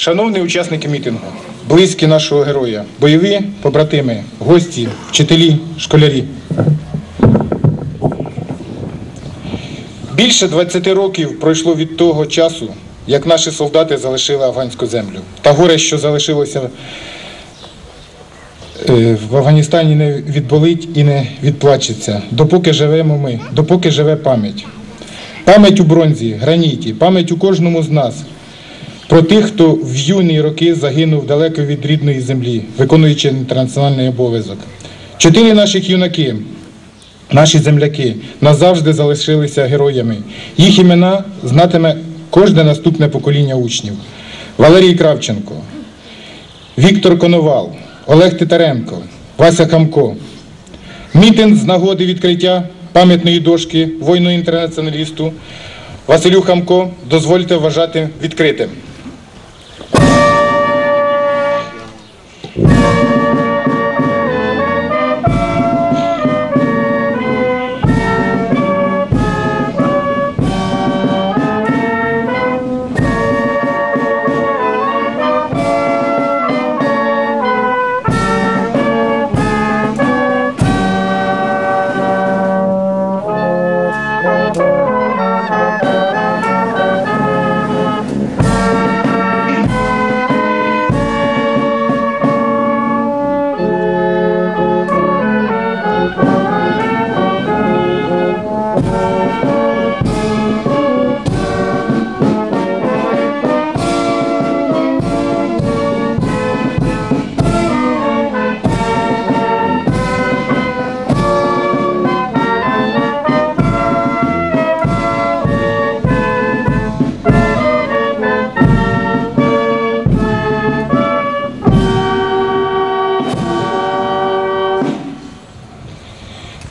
Шановні учасники мітингу, близькі нашого героя, бойові побратими, гості, вчителі, школярі. Більше 20 років пройшло від того часу, як наші солдати залишили афганську землю. Та горе, що залишилося е, в Афганістані, не відболить і не відплачеться, допоки живемо ми, допоки живе пам'ять. Пам'ять у бронзі, граніті, пам'ять у кожному з нас. Про тих, хто в юні роки загинув далеко від рідної землі, виконуючи інтернаціональний обов'язок. Чотири наших юнаки, наші земляки, назавжди залишилися героями. Їх імена знатиме кожне наступне покоління учнів. Валерій Кравченко, Віктор Коновал, Олег Титаренко, Вася Камко. Мітинг з нагоди відкриття пам'ятної дошки воїну-інтернаціоналісту Василю Хамко дозвольте вважати відкритим.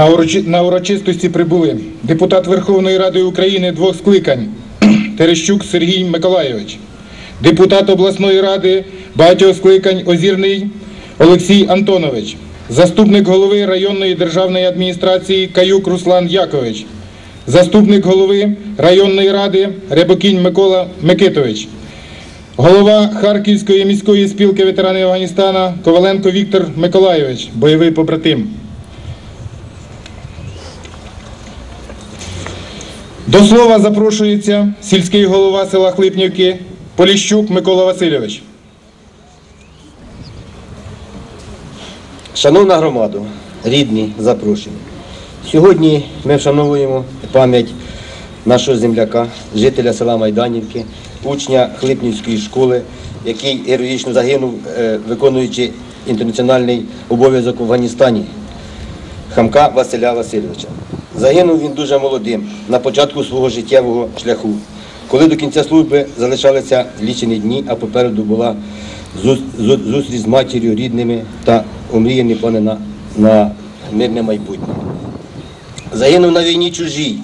На, урочи... на урочистості прибули депутат Верховної Ради України двох скликань Терещук Сергій Миколайович, депутат обласної ради багатьох скликань Озірний Олексій Антонович, заступник голови районної державної адміністрації Каюк Руслан Якович, заступник голови районної ради Рябокінь Микола Микитович, голова Харківської міської спілки ветеранів Афганістана Коваленко Віктор Миколайович, бойовий побратим. До слова запрошується сільський голова села Хлипнівки Поліщук Микола Васильович. Шановна громада, рідні, запрошені. Сьогодні ми вшановуємо пам'ять нашого земляка, жителя села Майданівки, учня Хлипнівської школи, який героїчно загинув, е, виконуючи інтернаціональний обов'язок в Афганістані, Хамка Василя Васильовича. Загинув він дуже молодим, на початку свого життєвого шляху, коли до кінця служби залишалися лічені дні, а попереду була зустріч з матір'ю, рідними та омріяні плани на, на мирне майбутнє. Загинув на війні чужій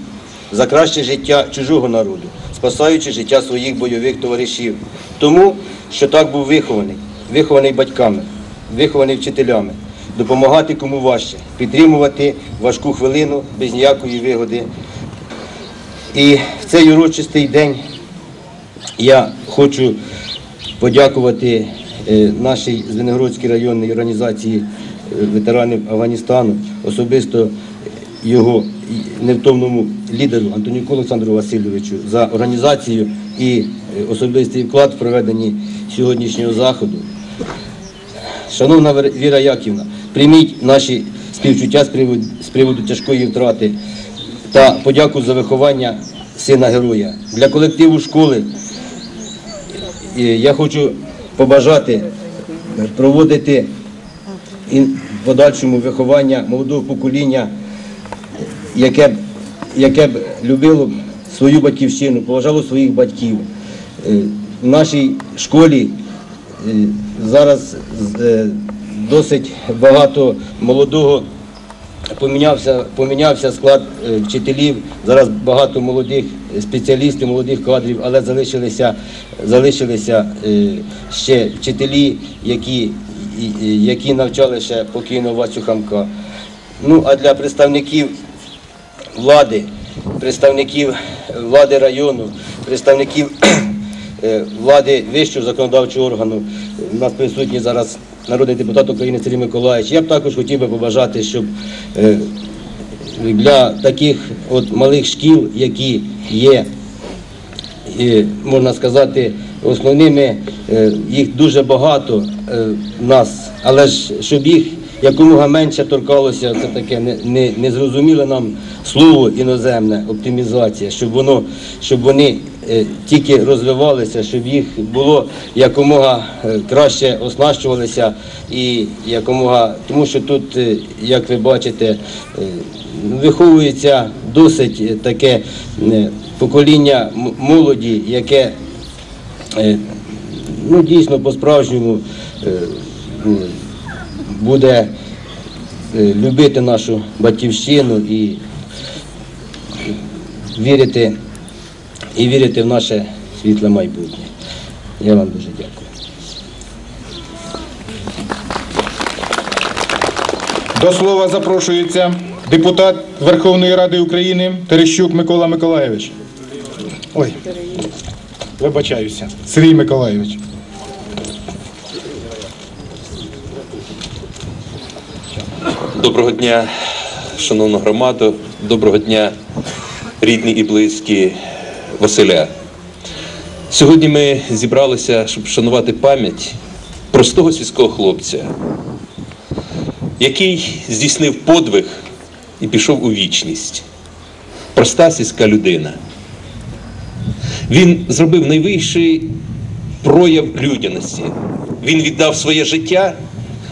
за краще життя чужого народу, спасаючи життя своїх бойових товаришів. Тому, що так був вихований, вихований батьками, вихований вчителями, допомагати кому важче, підтримувати важку хвилину без ніякої вигоди. І в цей урочистий день я хочу подякувати е, нашій Звенигородській районній організації е, ветеранів Афганістану, особисто його невтомному лідеру Антонюку Олександру Васильовичу за організацію і е, особистий вклад в проведенні сьогоднішнього заходу. Шановна Віра Яківна, прийміть наші співчуття з приводу, з приводу тяжкої втрати та подяку за виховання сина героя. Для колективу школи е, я хочу побажати проводити і подальшому виховання молодого покоління, яке яке б любило свою батьківщину, поважало своїх батьків. Е, В нашій школі е, зараз е, досить багато молодого помінявся, помінявся склад е, вчителів. Зараз багато молодих спеціалістів, молодих кадрів, але залишилися, залишилися е, ще вчителі, які, які навчали ще покійного Васю Хамка. Ну а для представників влади, представників влади району, представників влади вищого законодавчого органу. У нас присутній зараз народний депутат України Сергій Миколаївич. Я б також хотів би побажати, щоб е, для таких от малих шкіл, які є можна сказати, основними е, їх дуже багато е, в нас, але ж щоб їх якомога менше торкалося, це таке не- не- нам слово іноземне, оптимізація, щоб воно, щоб вони е, тільки розвивалися, щоб їх було якомога е, краще оснащувалися і якомога, тому що тут, е, як ви бачите, е, виховується досить е, таке е, покоління молоді, яке е, ну, дійсно по-справжньому е, буде е, любити нашу батьківщину і вірити, і вірити в наше світле майбутнє. Я вам дуже дякую. До слова запрошується депутат Верховної Ради України Терещук Микола Миколайович. Ой, вибачаюся. Сергій Миколайович. Доброго дня, шановна громада, доброго дня, рідні і близькі Василя. Сьогодні ми зібралися, щоб вшанувати пам'ять простого сільського хлопця, який здійснив подвиг і пішов у вічність. Проста сільська людина. Він зробив найвищий прояв людяності. Він віддав своє життя,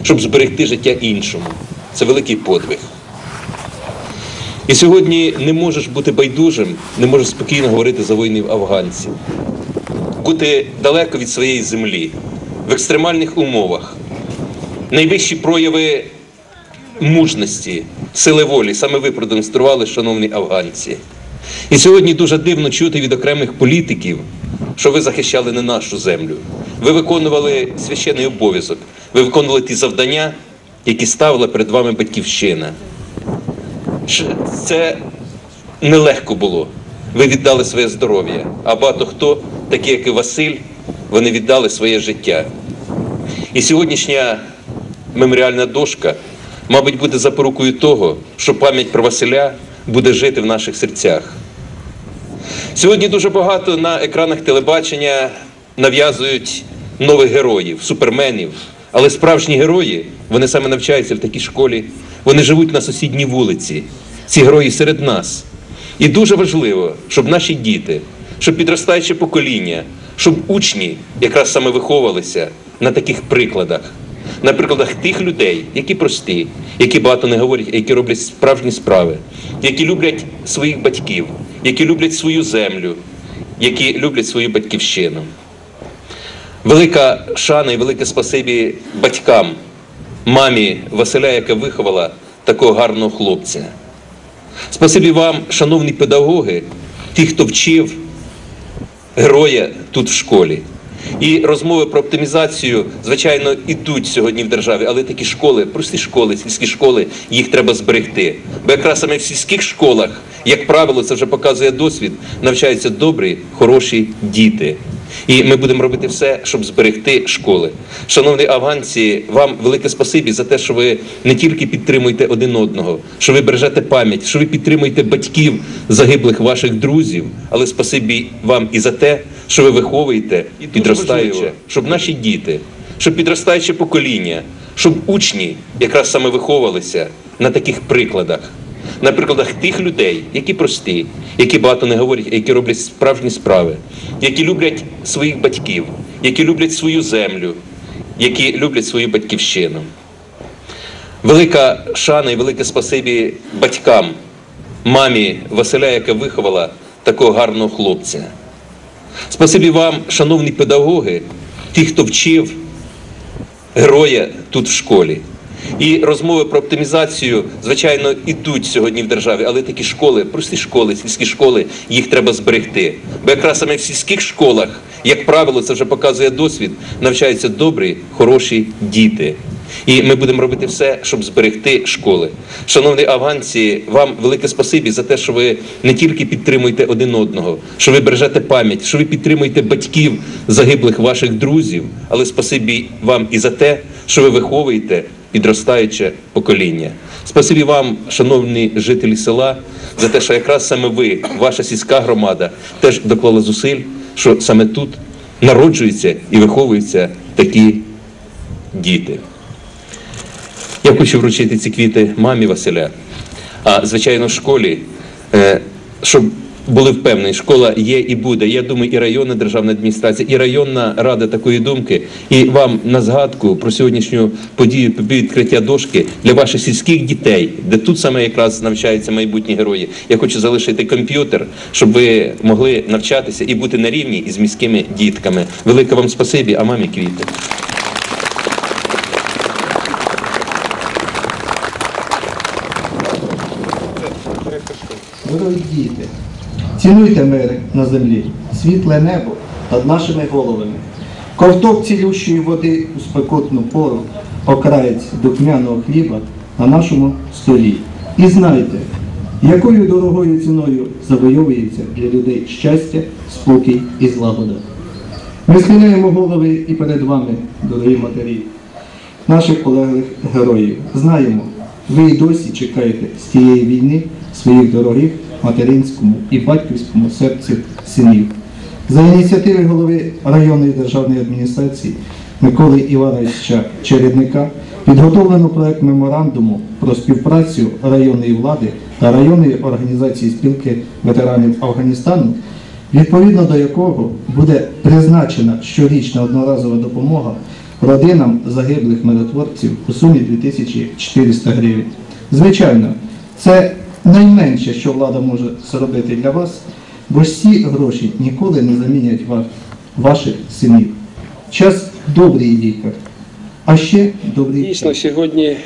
щоб зберегти життя іншому. Це великий подвиг. І сьогодні не можеш бути байдужим, не можеш спокійно говорити за воїнів афганців, бути далеко від своєї землі, в екстремальних умовах. Найвищі прояви мужності, сили волі саме ви продемонстрували, шановні афганці. І сьогодні дуже дивно чути від окремих політиків, що ви захищали не нашу землю. Ви виконували священний обов'язок, ви виконували ті завдання, які ставила перед вами батьківщина. Це нелегко було. Ви віддали своє здоров'я. А багато хто, такі як і Василь, вони віддали своє життя. І сьогоднішня меморіальна дошка, мабуть, буде запорукою того, що пам'ять про Василя буде жити в наших серцях. Сьогодні дуже багато на екранах телебачення нав'язують нових героїв, суперменів. Але справжні герої, вони саме навчаються в такій школі, вони живуть на сусідній вулиці. Ці герої серед нас. І дуже важливо, щоб наші діти, щоб підростаюче покоління, щоб учні якраз саме виховувалися на таких прикладах, на прикладах тих людей, які прості, які багато не говорять, які роблять справжні справи, які люблять своїх батьків, які люблять свою землю, які люблять свою батьківщину. Велика шана і велике спасибі батькам, мамі Василя, яка виховала такого гарного хлопця. Спасибі вам, шановні педагоги, ті, хто вчив героя тут в школі. І розмови про оптимізацію, звичайно, ідуть сьогодні в державі, але такі школи, прості школи, сільські школи, їх треба зберегти. Бо якраз саме в сільських школах, як правило, це вже показує досвід, навчаються добрі, хороші діти. І ми будемо робити все, щоб зберегти школи. Шановні афганці, вам велике спасибі за те, що ви не тільки підтримуєте один одного, що ви бережете пам'ять, що ви підтримуєте батьків загиблих ваших друзів, але спасибі вам і за те, що ви виховуєте підростаюче, щоб наші діти, щоб підростаюче покоління, щоб учні якраз саме виховувалися на таких прикладах на прикладах тих людей, які прості, які багато не говорять, які роблять справжні справи, які люблять своїх батьків, які люблять свою землю, які люблять свою батьківщину. Велика шана і велике спасибі батькам, мамі Василя, яка виховала такого гарного хлопця. Спасибі вам, шановні педагоги, ті, хто вчив героя тут в школі. І розмови про оптимізацію, звичайно, ідуть сьогодні в державі, але такі школи, прості школи, сільські школи, їх треба зберегти. Бо якраз саме в сільських школах, як правило, це вже показує досвід, навчаються добрі, хороші діти. І ми будемо робити все, щоб зберегти школи. Шановні афганці, вам велике спасибі за те, що ви не тільки підтримуєте один одного, що ви бережете пам'ять, що ви підтримуєте батьків загиблих ваших друзів, але спасибі вам і за те, що ви виховуєте підростаюче покоління. Спасибі вам, шановні жителі села, за те, що якраз саме ви, ваша сільська громада, теж доклала зусиль, що саме тут народжуються і виховуються такі діти. Я хочу вручити ці квіти мамі Василя. А звичайно, в школі, е, щоб були впевнені, школа є і буде. Я думаю, і районна державна адміністрація, і районна рада такої думки. І вам на згадку про сьогоднішню подію відкриття дошки для ваших сільських дітей, де тут саме якраз навчаються майбутні герої. Я хочу залишити комп'ютер, щоб ви могли навчатися і бути на рівні із міськими дітками. Велике вам спасибі, а мамі квіти. Дорогі діти, цінуйте мир на землі, світле небо над нашими головами, ковток цілющої води у спекотну пору, окраєць духмяного хліба на нашому столі. І знайте, якою дорогою ціною завойовується для людей щастя, спокій і злагода. Ми схиляємо голови і перед вами, дорогі матері, наших полеглих героїв. Знаємо, ви і досі чекаєте з тієї війни своїх дорогих материнському і батьківському серцю синів. За ініціативи голови районної державної адміністрації Миколи Івановича Чередника підготовлено проект меморандуму про співпрацю районної влади та районної організації спілки ветеранів Афганістану відповідно до якого буде призначена щорічна одноразова допомога родинам загиблих миротворців у сумі 2400 гривень. Звичайно, це найменше, що влада може зробити для вас, бо ж ці гроші ніколи не замінять ва- ваших синів. Час добрий лікар, а ще добрий Дійсно, сьогодні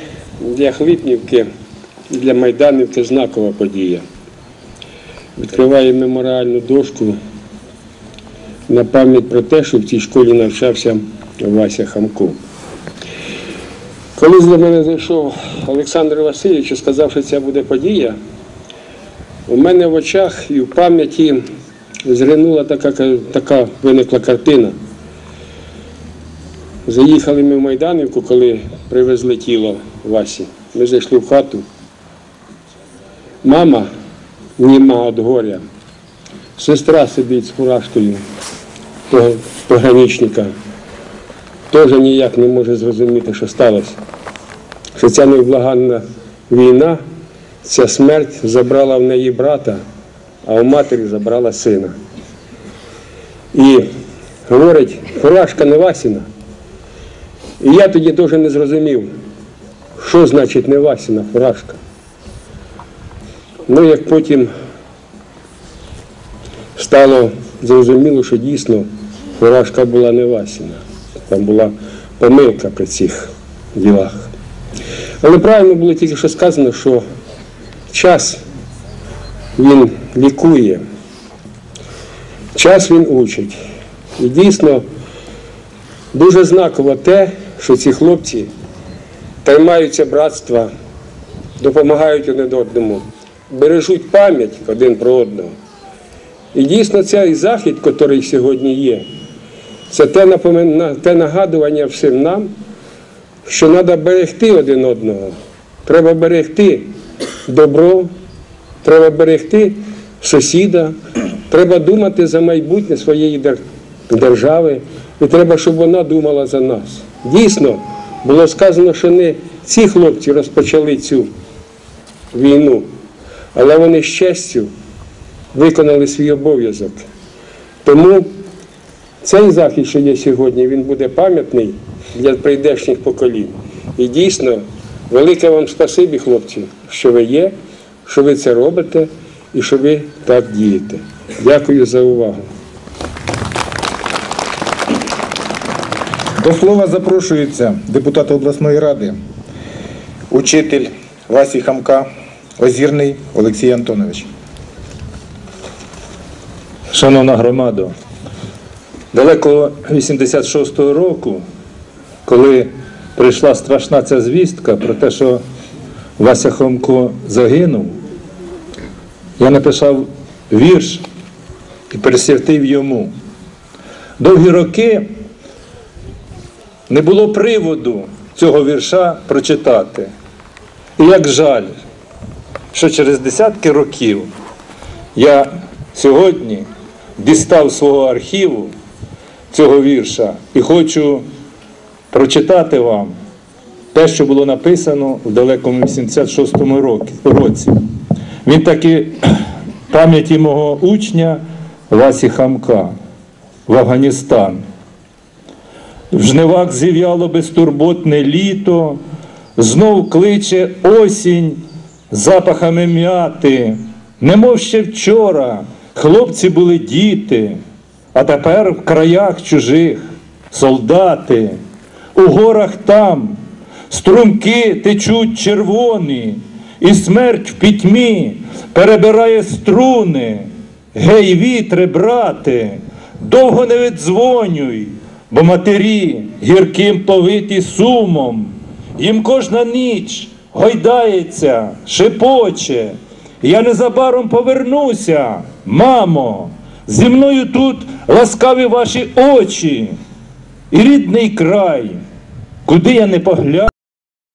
для Хлипнівки для Майданівки знакова подія. Відкриваємо меморіальну дошку на пам'ять про те, що в цій школі навчався Вася Хамко. Коли до мене зайшов Олександр Васильович і сказав, що ця буде подія, у мене в очах і в пам'яті зринула така, така виникла картина. Заїхали ми в Майданівку, коли привезли тіло Васі. Ми зайшли в хату. Мама німа від горя. Сестра сидить з фуражкою пограничника. Теж ніяк не може зрозуміти, що сталося. Що ця невблаганна війна, ця смерть забрала в неї брата, а у матері забрала сина. І говорить, фуражка не Васіна. І я тоді теж не зрозумів, що значить не Васіна фуражка. Ну, як потім стало зрозуміло, що дійсно фуражка була не Васіна. Там була помилка при цих ділах. Але правильно було тільки що сказано, що час він лікує, час він учить. І дійсно дуже знаково те, що ці хлопці тримаються братства, допомагають один одному, бережуть пам'ять один про одного. І дійсно цей захід, який сьогодні є, це те, напомин- на- те нагадування всім нам, що треба берегти один одного. Треба берегти добро, треба берегти сусіда, треба думати за майбутнє своєї держави, і треба, щоб вона думала за нас. Дійсно, було сказано, що не ці хлопці розпочали цю війну, але вони з честю виконали свій обов'язок. Тому цей захід, що є сьогодні, він буде пам'ятний для прийдешніх поколінь. І дійсно, велике вам спасибі, хлопці, що ви є, що ви це робите і що ви так дієте. Дякую за увагу. До слова запрошується депутат обласної ради, учитель Васі Хамка, Озірний Олексій Антонович. Шановна громада, далеко 86-го року, коли прийшла страшна ця звістка про те, що Вася Хомко загинув, я написав вірш і присвятив йому. Довгі роки не було приводу цього вірша прочитати. І як жаль, що через десятки років я сьогодні дістав свого архіву цього вірша і хочу прочитати вам те, що було написано в далекому 86-му році-. Він таки пам'яті мого учня Васі Хамка в Афганістан. В жнивах зів'яло безтурботне літо, знов кличе осінь запахами м'яти, немов ще вчора хлопці були діти, а тепер в краях чужих солдати, у горах там струмки течуть червоні, і смерть в пітьмі перебирає струни. Гей, вітре, брате, довго не віддзвонюй, бо матері гірким повиті сумом, їм кожна ніч гойдається, шепоче. Я незабаром повернуся, мамо, зі мною тут ласкаві ваші очі і рідний край, куди я не погляну.